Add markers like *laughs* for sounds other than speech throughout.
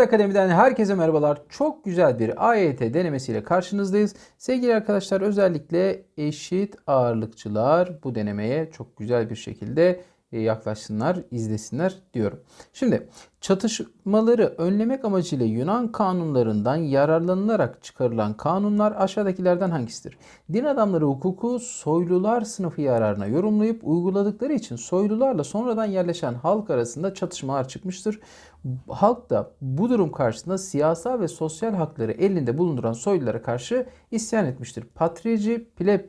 Akademiden herkese merhabalar. Çok güzel bir AYT denemesiyle karşınızdayız. Sevgili arkadaşlar özellikle eşit ağırlıkçılar bu denemeye çok güzel bir şekilde yaklaşsınlar, izlesinler diyorum. Şimdi çatışmaları önlemek amacıyla Yunan kanunlarından yararlanılarak çıkarılan kanunlar aşağıdakilerden hangisidir? Din adamları hukuku soylular sınıfı yararına yorumlayıp uyguladıkları için soylularla sonradan yerleşen halk arasında çatışmalar çıkmıştır. Halk da bu durum karşısında siyasal ve sosyal hakları elinde bulunduran soylulara karşı isyan etmiştir. Patrici pleb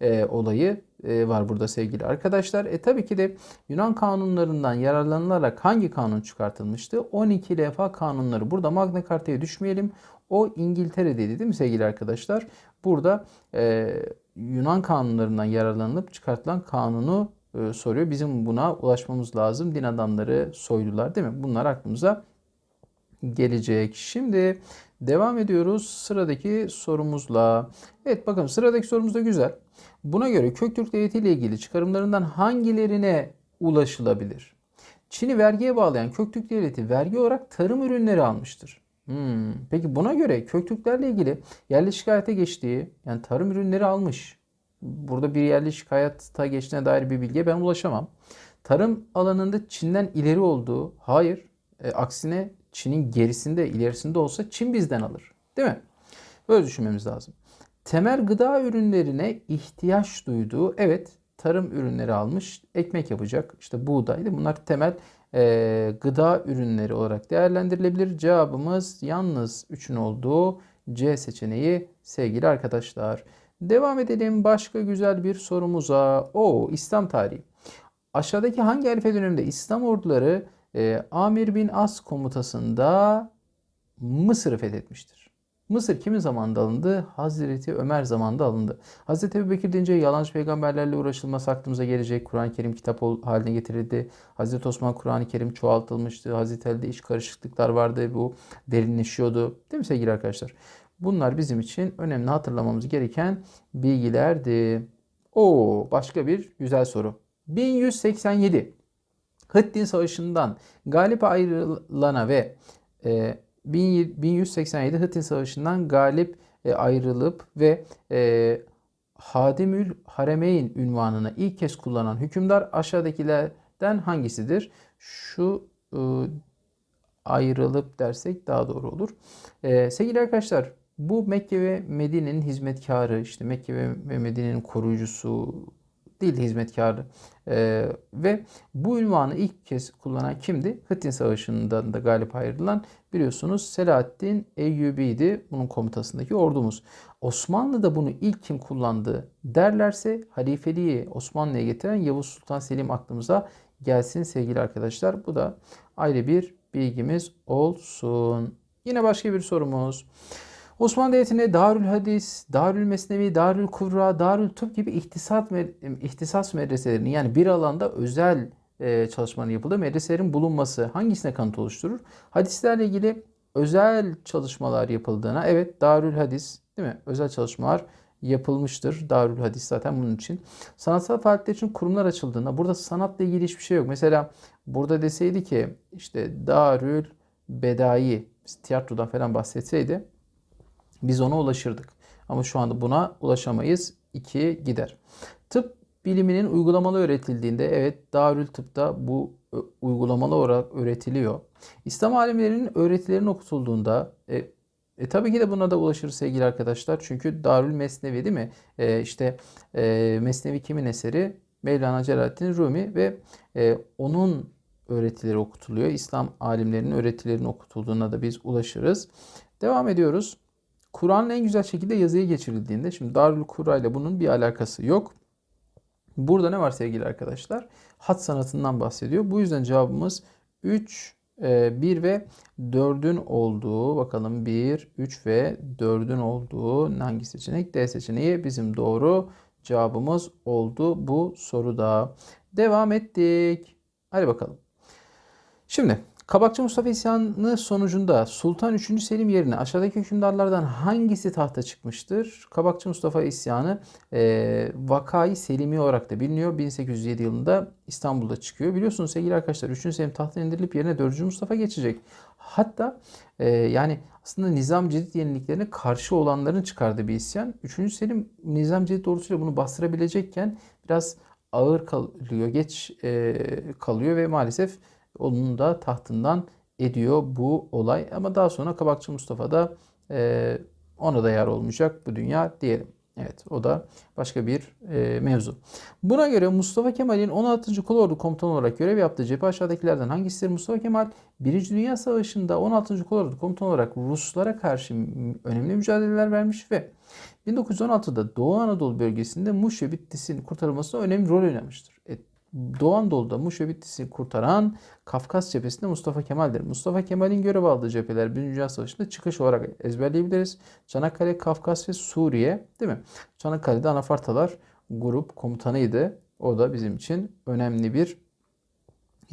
e, olayı e, var burada sevgili arkadaşlar. E tabii ki de Yunan kanunlarından yararlanılarak hangi kanun çıkartılmıştı? 12 lefa kanunları. Burada Magna Carta'ya düşmeyelim. O İngiltere'deydi değil mi sevgili arkadaşlar? Burada e, Yunan kanunlarından yararlanıp çıkartılan kanunu e, soruyor. Bizim buna ulaşmamız lazım. Din adamları, soylular değil mi? Bunlar aklımıza gelecek. Şimdi devam ediyoruz sıradaki sorumuzla. Evet bakın sıradaki sorumuz da güzel. Buna göre Köktürk Devleti ile ilgili çıkarımlarından hangilerine ulaşılabilir? Çin'i vergiye bağlayan Köktürk Devleti vergi olarak tarım ürünleri almıştır. Hmm, Peki buna göre Köktürklerle ilgili yerleşik hayata geçtiği yani tarım ürünleri almış. Burada bir yerleşik hayata geçtiğine dair bir bilgiye ben ulaşamam. Tarım alanında Çin'den ileri olduğu, hayır, e, aksine Çin'in gerisinde, ilerisinde olsa Çin bizden alır. Değil mi? Böyle düşünmemiz lazım. Temel gıda ürünlerine ihtiyaç duyduğu, evet tarım ürünleri almış, ekmek yapacak, işte buğday. değil mi? Bunlar temel e, gıda ürünleri olarak değerlendirilebilir. Cevabımız yalnız 3'ün olduğu C seçeneği sevgili arkadaşlar. Devam edelim başka güzel bir sorumuza. O İslam tarihi. Aşağıdaki hangi halife döneminde İslam orduları e, Amir bin As komutasında Mısır'ı fethetmiştir? Mısır kimin zamanında alındı? Hazreti Ömer zamanında alındı. Hazreti Ebu Bekir deyince yalancı peygamberlerle uğraşılması aklımıza gelecek. Kur'an-ı Kerim kitap haline getirildi. Hazreti Osman Kur'an-ı Kerim çoğaltılmıştı. Hazreti Ali'de iş karışıklıklar vardı. Bu derinleşiyordu. Değil mi sevgili arkadaşlar? Bunlar bizim için önemli hatırlamamız gereken bilgilerdi. Oo, başka bir güzel soru. 1187 Hıttin Savaşı'ndan galip ayrılana ve e, 1187 Hıttin Savaşı'ndan galip e, ayrılıp ve e, Hadimül Haremeyn ünvanını ilk kez kullanan hükümdar aşağıdakilerden hangisidir? Şu e, ayrılıp dersek daha doğru olur. E, sevgili arkadaşlar bu Mekke ve Medine'nin hizmetkarı, işte Mekke ve Medine'nin koruyucusu değil hizmetkarı. E, ve bu ünvanı ilk kez kullanan kimdi? Hıttin Savaşı'ndan da galip ayrılan biliyorsunuz Selahaddin Eyyubi'ydi bunun komutasındaki ordumuz. Osmanlı'da bunu ilk kim kullandı derlerse halifeliği Osmanlı'ya getiren Yavuz Sultan Selim aklımıza gelsin sevgili arkadaşlar. Bu da ayrı bir bilgimiz olsun. Yine başka bir sorumuz. Osmanlı Devleti'ne Darül Hadis, Darül Mesnevi, Darül Kurra, Darül Tıp gibi ihtisas, ihtisas medreselerinin yani bir alanda özel e, çalışmanın yapıldığı medreselerin bulunması hangisine kanıt oluşturur? Hadislerle ilgili özel çalışmalar yapıldığına evet Darül Hadis değil mi? Özel çalışmalar yapılmıştır. Darül Hadis zaten bunun için. Sanatsal faaliyetler için kurumlar açıldığında burada sanatla ilgili hiçbir şey yok. Mesela burada deseydi ki işte Darül Bedai tiyatrodan falan bahsetseydi biz ona ulaşırdık. Ama şu anda buna ulaşamayız. 2 gider. Tıp biliminin uygulamalı öğretildiğinde evet Darül Tıp'ta bu uygulamalı olarak öğretiliyor. İslam alimlerinin öğretilerinin okutulduğunda e, e, tabii ki de buna da ulaşır sevgili arkadaşlar. Çünkü Darül Mesnevi değil mi? E, işte e, Mesnevi kimin eseri? Mevlana Celaleddin Rumi ve e, onun öğretileri okutuluyor. İslam alimlerinin öğretilerinin okutulduğuna da biz ulaşırız. Devam ediyoruz. Kur'an'ın en güzel şekilde yazıya geçirildiğinde şimdi Darül Kur'a ile bunun bir alakası yok. Burada ne var sevgili arkadaşlar? Hat sanatından bahsediyor. Bu yüzden cevabımız 3, 1 ve 4'ün olduğu bakalım 1, 3 ve 4'ün olduğu hangi seçenek? D seçeneği bizim doğru cevabımız oldu bu soruda. Devam ettik. Hadi bakalım. Şimdi Kabakçı Mustafa isyanı sonucunda Sultan 3. Selim yerine aşağıdaki hükümdarlardan hangisi tahta çıkmıştır? Kabakçı Mustafa isyanı e, Vakai Selimi olarak da biliniyor. 1807 yılında İstanbul'da çıkıyor. Biliyorsunuz sevgili arkadaşlar 3. Selim tahttan indirilip yerine 4. Mustafa geçecek. Hatta e, yani aslında Nizam Cedid yeniliklerine karşı olanların çıkardığı bir isyan. 3. Selim Nizam Cedid doğrultusuyla bunu bastırabilecekken biraz ağır kalıyor, geç e, kalıyor ve maalesef onun da tahtından ediyor bu olay. Ama daha sonra Kabakçı Mustafa da e, ona da yer olmayacak bu dünya diyelim. Evet o da başka bir e, mevzu. Buna göre Mustafa Kemal'in 16. Kolordu komutanı olarak görev yaptığı cephe aşağıdakilerden hangisidir? Mustafa Kemal 1. Dünya Savaşı'nda 16. Kolordu komutanı olarak Ruslara karşı önemli mücadeleler vermiş ve 1916'da Doğu Anadolu bölgesinde Muş ve Bitlis'in kurtarılmasında önemli rol oynamıştır. E, Doğu Anadolu'da Muş ve Bitlis'i kurtaran Kafkas cephesinde Mustafa Kemal'dir. Mustafa Kemal'in görev aldığı cepheler 1. Dünya Savaşı'nda çıkış olarak ezberleyebiliriz. Çanakkale, Kafkas ve Suriye değil mi? Çanakkale'de Anafartalar grup komutanıydı. O da bizim için önemli bir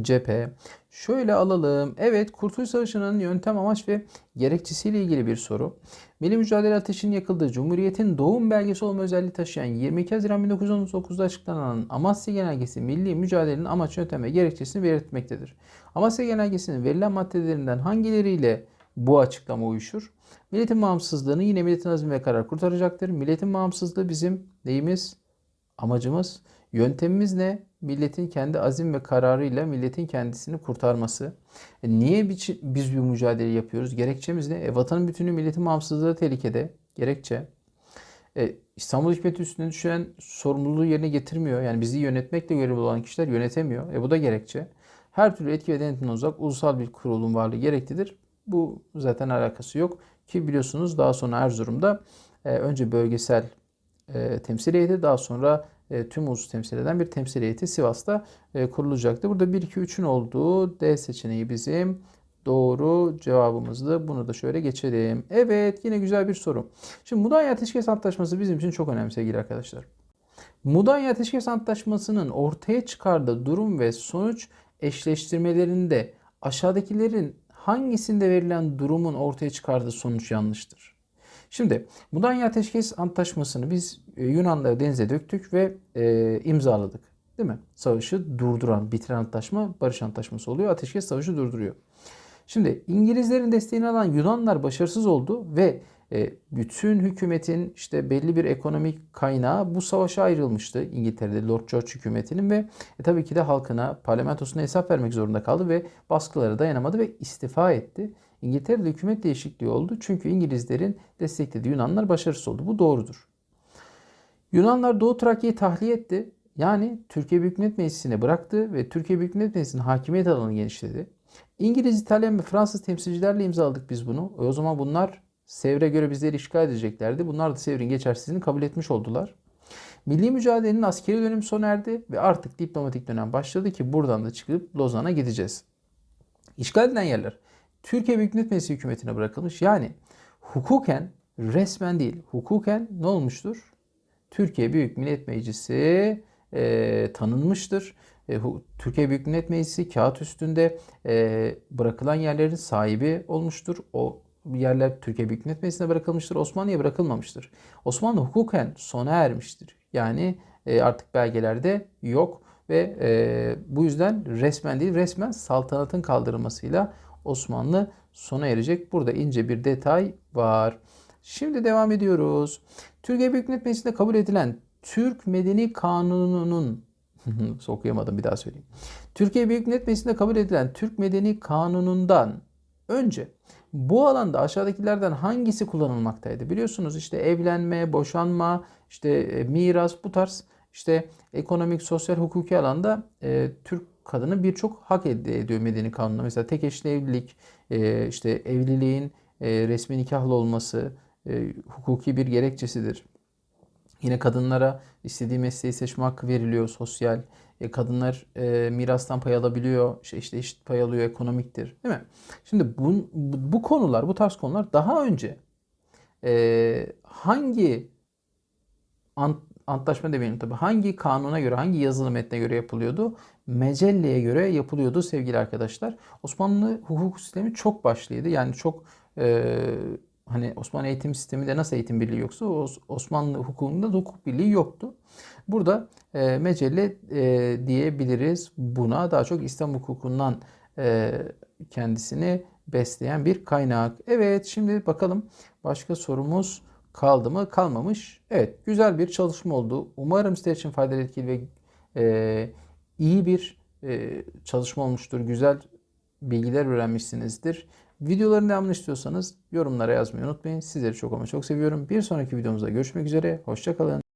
cephe. Şöyle alalım. Evet Kurtuluş Savaşı'nın yöntem, amaç ve gerekçesiyle ilgili bir soru. Milli Mücadele Ateşi'nin yakıldığı Cumhuriyet'in doğum belgesi olma özelliği taşıyan 22 Haziran 1919'da açıklanan Amasya Genelgesi milli mücadelenin amaç, yöntem ve gerekçesini belirtmektedir. Amasya Genelgesi'nin verilen maddelerinden hangileriyle bu açıklama uyuşur? Milletin bağımsızlığını yine milletin azmi ve karar kurtaracaktır. Milletin bağımsızlığı bizim neyimiz? Amacımız. Yöntemimiz ne? Milletin kendi azim ve kararıyla milletin kendisini kurtarması. E niye biz bir mücadele yapıyoruz? Gerekçemiz ne? E, vatanın bütünü milletin bağımsızlığı tehlikede. Gerekçe. E, İstanbul hükümeti üstüne düşen sorumluluğu yerine getirmiyor. Yani bizi yönetmekle görevli olan kişiler yönetemiyor. E, bu da gerekçe. Her türlü etki ve denetimden uzak ulusal bir kurulun varlığı gereklidir. Bu zaten alakası yok. Ki biliyorsunuz daha sonra Erzurum'da e, önce bölgesel e, temsil heyeti daha sonra e, tüm ulus temsil eden bir temsil heyeti Sivas'ta e, kurulacaktı. Burada 1, 2, 3'ün olduğu D seçeneği bizim doğru cevabımızdı. Bunu da şöyle geçelim. Evet yine güzel bir soru. Şimdi Mudanya Ateşkes Antlaşması bizim için çok önemli sevgili arkadaşlar. Mudanya Ateşkes Antlaşması'nın ortaya çıkardığı durum ve sonuç eşleştirmelerinde aşağıdakilerin hangisinde verilen durumun ortaya çıkardığı sonuç yanlıştır? Şimdi Mudanya Ateşkes Antlaşması'nı biz e, Yunanları denize döktük ve e, imzaladık. Değil mi? Savaşı durduran, bitiren antlaşma barış antlaşması oluyor. Ateşkes savaşı durduruyor. Şimdi İngilizlerin desteğini alan Yunanlar başarısız oldu ve e, bütün hükümetin işte belli bir ekonomik kaynağı bu savaşa ayrılmıştı. İngiltere'de Lord George hükümetinin ve e, tabii ki de halkına, parlamentosuna hesap vermek zorunda kaldı ve baskılara dayanamadı ve istifa etti. İngiltere'de hükümet değişikliği oldu çünkü İngilizlerin desteklediği Yunanlar başarısız oldu. Bu doğrudur. Yunanlar Doğu Trakya'yı tahliye etti. Yani Türkiye Büyük Millet Meclisi'ne bıraktı ve Türkiye Büyük Millet Meclisi'nin hakimiyet alanı genişledi. İngiliz, İtalyan ve Fransız temsilcilerle imzaladık biz bunu. E o zaman bunlar Sevr'e göre bizleri işgal edeceklerdi. Bunlar da Sevr'in geçersizliğini kabul etmiş oldular. Milli mücadelenin askeri dönemi sona erdi ve artık diplomatik dönem başladı ki buradan da çıkıp Lozan'a gideceğiz. İşgal edilen yerler Türkiye Büyük Millet Meclisi hükümetine bırakılmış. Yani hukuken resmen değil, hukuken ne olmuştur? Türkiye Büyük Millet Meclisi e, tanınmıştır. E, Türkiye Büyük Millet Meclisi kağıt üstünde e, bırakılan yerlerin sahibi olmuştur. O yerler Türkiye Büyük Millet Meclisi'ne bırakılmıştır. Osmanlı'ya bırakılmamıştır. Osmanlı hukuken sona ermiştir. Yani e, artık belgelerde yok ve e, bu yüzden resmen değil resmen saltanatın kaldırılmasıyla Osmanlı sona erecek. Burada ince bir detay var. Şimdi devam ediyoruz. Türkiye Büyük Millet Meclisi'nde kabul edilen Türk Medeni Kanunu'nun *laughs* okuyamadım bir daha söyleyeyim. Türkiye Büyük Millet Meclisi'nde kabul edilen Türk Medeni Kanunu'ndan önce bu alanda aşağıdakilerden hangisi kullanılmaktaydı? Biliyorsunuz işte evlenme, boşanma, işte e, miras bu tarz işte ekonomik, sosyal, hukuki alanda e, Türk kadını birçok hak ediyor medeni kanunda. Mesela tek eşli evlilik, e, işte evliliğin e, resmi nikahlı olması e, hukuki bir gerekçesidir. Yine kadınlara istediği mesleği seçme hakkı veriliyor sosyal. Kadınlar e, mirastan pay alabiliyor, işte, işte eşit pay alıyor, ekonomiktir. Değil mi? Şimdi bu, bu konular, bu tarz konular daha önce hangi antlaşma demeyelim tabii. Hangi kanuna göre, hangi yazılı metne göre yapılıyordu? Mecelleye göre yapılıyordu sevgili arkadaşlar. Osmanlı hukuk sistemi çok başlıydı. Yani çok e, hani Osmanlı eğitim sisteminde nasıl eğitim birliği yoksa Os- Osmanlı hukukunda da hukuk birliği yoktu. Burada e, mecelle e, diyebiliriz buna. Daha çok İslam hukukundan e, kendisini besleyen bir kaynak. Evet şimdi bakalım başka sorumuz kaldı mı? Kalmamış. Evet güzel bir çalışma oldu. Umarım sizler için faydalı, etkili ve e, iyi bir e, çalışma olmuştur. Güzel bilgiler öğrenmişsinizdir. Videoların devamını istiyorsanız yorumlara yazmayı unutmayın. Sizleri çok ama çok seviyorum. Bir sonraki videomuzda görüşmek üzere. Hoşçakalın.